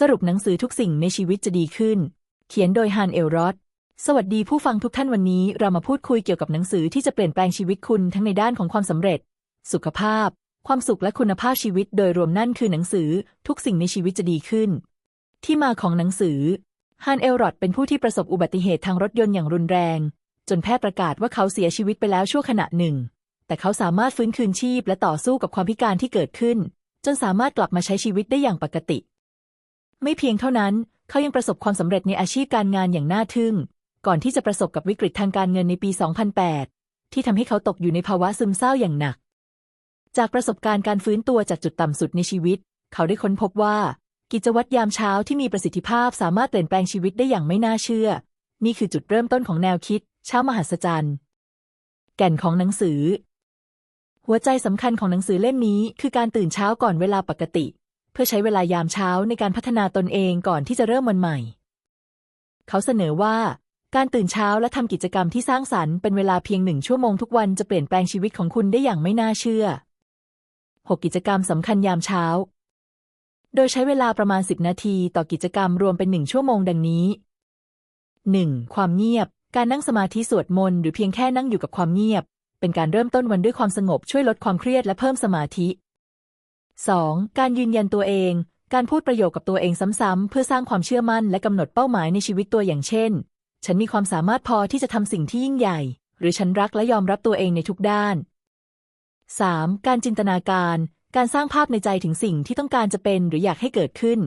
สรุปหนังสือทุกสิ่งในชีวิตจะดีขึ้น เขียนโดยฮันเอลรอดสวัสดีผู้ฟังทุกท่านวันนี้ เรามาพูดคุยเกี่ยวกับหนังสือที่จะเปลี่ยนแปลงชีวิตคุณทั้งในด้านของความสำเร็จ สุขภาพ ความสุขและคุณภาพชีวิต โดยรวมนั่นคือหนังสือทุกสิ่งในชีวิตจะดีขึ้น ที่มาของหนังสือฮันเอลรอดเป็นผู้ที่ประสบอุบัติเหตุทางรถยนต์อย่างรุนแรง จนแพทย์ประกาศว่าเขาเสียชีวิตไปแล้วชั่วขณะหนึ่ง แต่เขาสามารถฟื้นคืนชีพและต่อสู้กับความพิการที่เกิดขึ้น จนสามารถกลับมาใช้ชีวิตได้อย่างปกติ ไม่เพียงเท่านั้น เขายังประสบความสำเร็จในอาชีพการงานอย่างน่าทึ่ง ก่อนที่จะประสบกับวิกฤตทางการเงินในปี 2008 ที่ทำให้เขาตกอยู่ในภาวะซึมเศร้าอย่างหนัก จากประสบการณ์การฟื้นตัวจากจุดต่ำสุดในชีวิต เขาได้ค้นพบว่า กิจวัตรยามเช้าที่มีประสิทธิภาพสามารถเปลี่ยนแปลงชีวิตได้อย่างไม่น่าเชื่อ นี่คือจุดเริ่มต้นของแนวคิด เช้ามหัศจรรย์ แก่นของหนังสือ หัวใจสำคัญของหนังสือเล่มนี้คือการตื่นเช้าก่อนเวลาปกติ พื่อใช้เวลายามเช้าในการพัฒนาตนเองก่อนที่จะเริ่มวันใหม่ เขาเสนอว่า การตื่นเช้าและทำกิจกรรมที่สร้างสรรค์เป็นเวลาเพียงหนึ่งชั่วโมงทุกวันจะเปลี่ยนแปลงชีวิตของคุณได้อย่างไม่น่าเชื่อ 6 กิจกรรมสำคัญยามเช้า โดยใช้เวลาประมาณ 10 นาทีต่อกิจกรรมรวมเป็นหนึ่งชั่วโมงดังนี้ 1. ความเงียบ การนั่งสมาธิสวดมนต์หรือเพียงแค่นั่งอยู่กับความเงียบ เป็นการเริ่มต้นวันด้วยความสงบช่วยลดความเครียดและเพิ่มสมาธิ 2. การยืนยันตัวเอง การพูดประโยคกับตัวเองซ้ำๆเพื่อสร้างความเชื่อมั่นและกำหนดเป้าหมายในชีวิตตัวอย่างเช่น ฉันมีความสามารถพอที่จะทำสิ่งที่ยิ่งใหญ่ หรือฉันรักและยอมรับตัวเองในทุกด้าน 3. การจินตนาการ การสร้างภาพในใจถึงสิ่งที่ต้องการจะเป็นหรืออยากให้เกิดขึ้น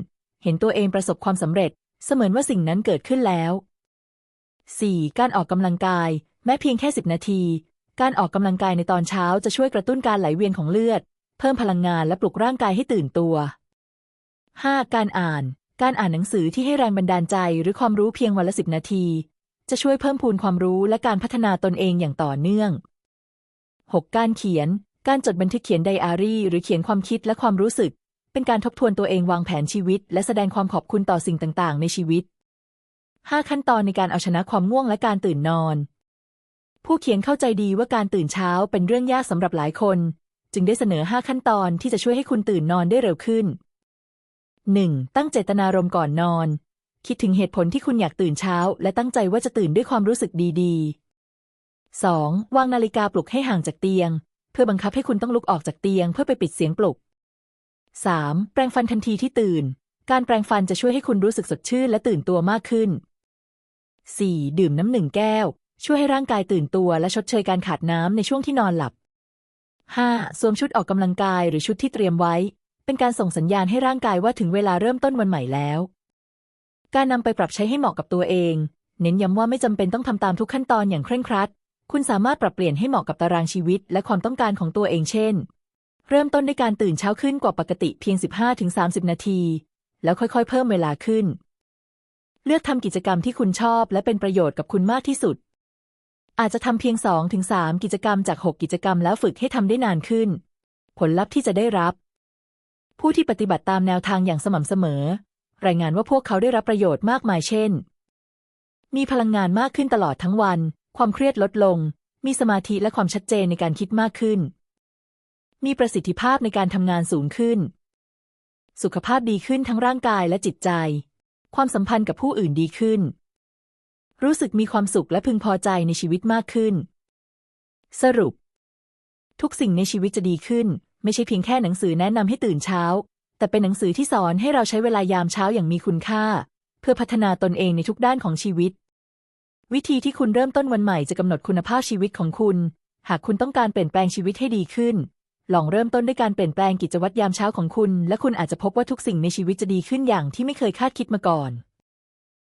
เห็นตัวเองประสบความสำเร็จ เสมือนว่าสิ่งนั้นเกิดขึ้นแล้ว 4. การออกกำลังกาย แม้เพียงแค่ 10 นาที การออกกำลังกายในตอนเช้าจะช่วยกระตุ้นการไหลเวียนของเลือด เพิ่มพลังงานและปลุกร่างกายให้ตื่นตัว 5. การอ่าน การอ่านหนังสือที่ให้แรงบันดาลใจหรือความรู้เพียงวันละสิบนาที จะช่วยเพิ่มพูนความรู้และการพัฒนาตนเองอย่างต่อเนื่อง 6. การเขียน การจดบันทึกเขียนไดอารี่ หรือเขียนความคิดและความรู้สึก เป็นการทบทวนตัวเองวางแผนชีวิต และแสดงความขอบคุณต่อสิ่งต่าง ๆ ในชีวิต 5 ขั้นตอนในการเอาชนะความง่วงและการตื่นนอน ผู้เขียนเข้าใจดีว่าการตื่นเช้าเป็นเรื่องยากสำหรับหลายคน จึงได้เสนอ 5 ขั้นตอนที่จะช่วยให้คุณตื่นนอนได้เร็วขึ้น 1. ตั้งเจตนารมณ์ก่อนนอน คิดถึงเหตุผลที่คุณอยากตื่นเช้า และตั้งใจว่าจะตื่นด้วยความรู้สึกดีๆ 2. วางนาฬิกาปลุกให้ห่างจากเตียง เพื่อบังคับให้คุณต้องลุกออกจากเตียงเพื่อไปปิดเสียงปลุก 3. แปรงฟันทันทีที่ตื่น การแปรงฟันจะช่วยให้คุณรู้สึกสดชื่นและตื่นตัวมากขึ้น 4. ดื่มน้ำหนึ่งแก้ว ช่วยให้ร่างกายตื่นตัวและชดเชยการขาดน้ำในช่วงที่นอนหลับ 5. สวมชุดออกกำลังกายหรือชุดที่เตรียมไว้ เป็นการส่งสัญญาณให้ร่างกายว่าถึงเวลาเริ่มต้นวันใหม่แล้ว การนำไปปรับใช้ให้เหมาะกับตัวเอง เน้นย้ำว่าไม่จำเป็นต้องทำตามทุกขั้นตอนอย่างเคร่งครัด คุณสามารถปรับเปลี่ยนให้เหมาะกับตารางชีวิต และความต้องการของตัวเองเช่น เริ่มต้นด้วยการตื่นเช้าขึ้นกว่าปกติเพียง 15-30 นาที แล้วค่อยๆ เพิ่มเวลาขึ้น เลือกทำกิจกรรมที่คุณชอบ และเป็นประโยชน์กับคุณมากที่สุด อาจจะทำเพียง 2-3 กิจกรรมจาก 6 กิจกรรมแล้วฝึกให้ทำได้นานขึ้น ผลลัพธ์ที่จะได้รับ ผู้ที่ปฏิบัติตามแนวทางอย่างสม่ำเสมอ รายงานว่าพวกเขาได้รับประโยชน์มากมายเช่น มีพลังงานมากขึ้นตลอดทั้งวัน ความเครียดลดลง มีสมาธิและความชัดเจนในการคิดมากขึ้น มีประสิทธิภาพในการทำงานสูงขึ้น สุขภาพดีขึ้นทั้งร่างกายและจิตใจ ความสัมพันธ์กับผู้อื่นดีขึ้น รู้สึกมีความสุขและพึงพอใจในชีวิตมากขึ้น สรุป ทุกสิ่งในชีวิตจะดีขึ้น ไม่ใช่เพียงแค่หนังสือแนะนำให้ตื่นเช้า แต่เป็นหนังสือที่สอนให้เราใช้เวลายามเช้าอย่างมีคุณค่า เพื่อพัฒนาตนเองในทุกด้านของชีวิต วิธีที่คุณเริ่มต้นวันใหม่จะกำหนดคุณภาพชีวิตของคุณ หากคุณต้องการเปลี่ยนแปลงชีวิตให้ดีขึ้น ลองเริ่มต้นด้วยการเปลี่ยนแปลงกิจวัตรยามเช้าของคุณ และคุณอาจจะพบว่าทุกสิ่งในชีวิตจะดีขึ้นอย่างที่ไม่เคยคาดคิดมาก่อน